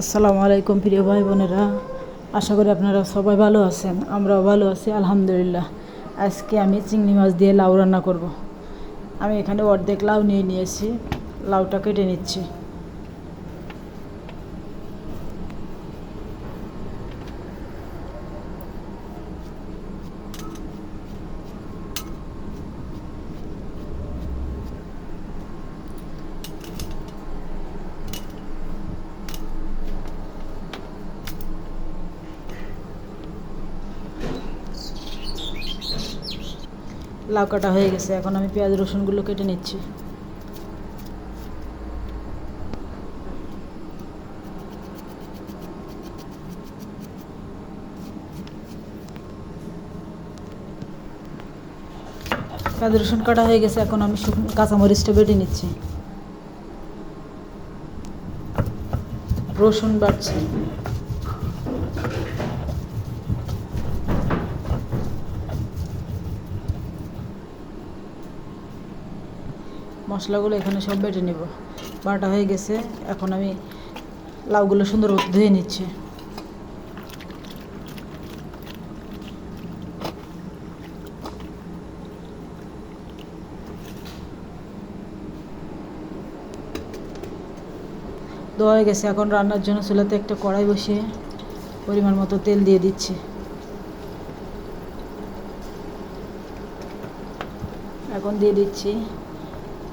আসসালামু আলাইকুম প্রিয় ভাই বোনেরা। আশা করি আপনারা সবাই ভালো আছেন, আমরাও ভালো আছি, আলহামদুলিল্লাহ। আজকে আমি চিংড়ি মাছ দিয়ে লাউ রান্না করব। আমি এখানে অর্ধেক লাউ নিয়ে নিয়েছি, লাউটা কেটে নিচ্ছি। লাউ কাটা হয়ে গেছে, এখন আমি পেঁয়াজ রসুনগুলো কেটে নিচ্ছি। পেঁয়াজ রসুন কাটা হয়ে গেছে, এখন আমি শুকনো কাঁচামরিচটা বেটে নিচ্ছি। রসুন বাড়ছি মশলাগুলো এখানে সব বেটে নেব। বাটা হয়ে গেছে, এখন আমি লাউগুলো সুন্দর ধুয়ে নিচ্ছি। ধোয়া হয়ে গেছে, এখন রান্নার জন্য চুলাতে একটা কড়াই বসিয়ে পরিমাণ মতো তেল দিয়ে দিচ্ছি। এখন দিয়ে দিচ্ছি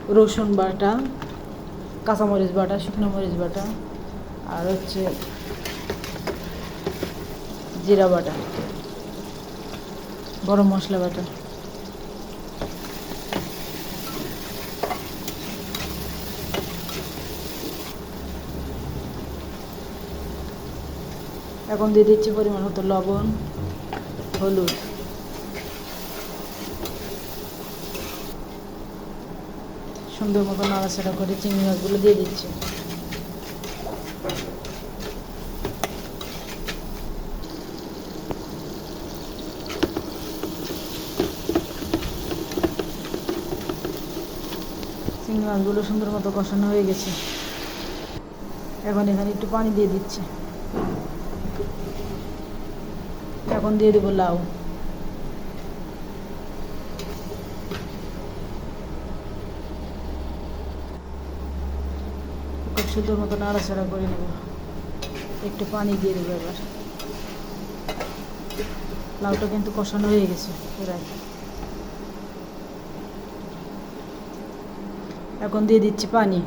রসুন বাটা, কাঁচামরিচ বাটা, শুকনো মরিচ বাটা, আর হচ্ছে জিরা বাটা, গরম মশলা বাটা। এখন দিয়ে দিচ্ছি পরিমাণ মতো লবণ, হলুদ। সুন্দর মতো নাড়াচাড়া করে চিংড়ি মাছগুলো দিয়ে দিচ্ছি। চিংড়ি মাছগুলো সুন্দর মতো কষানো হয়ে গেছে। এখন এখানে একটু পানি দিয়ে দিচ্ছি। এখন দিয়ে দেবো লাউ। খুব সুন্দর মতো নাড়াচাড়া করে নেব। একটু পানি দিয়ে দেবো এবার। লাউটা কিন্তু কষানো হয়ে গেছে প্রায় এখন দিয়ে দিচ্ছি পানি।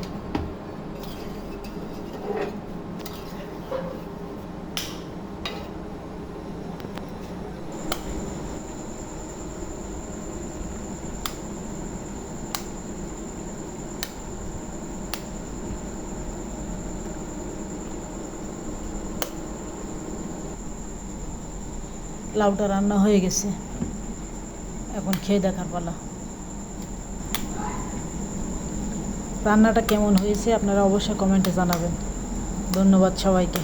লাউটা রান্না হয়ে গেছে। এখন খেয়ে দেখার পালা। রান্নাটা কেমন হয়েছে আপনারা অবশ্যই কমেন্টে জানাবেন। ধন্যবাদ সবাইকে।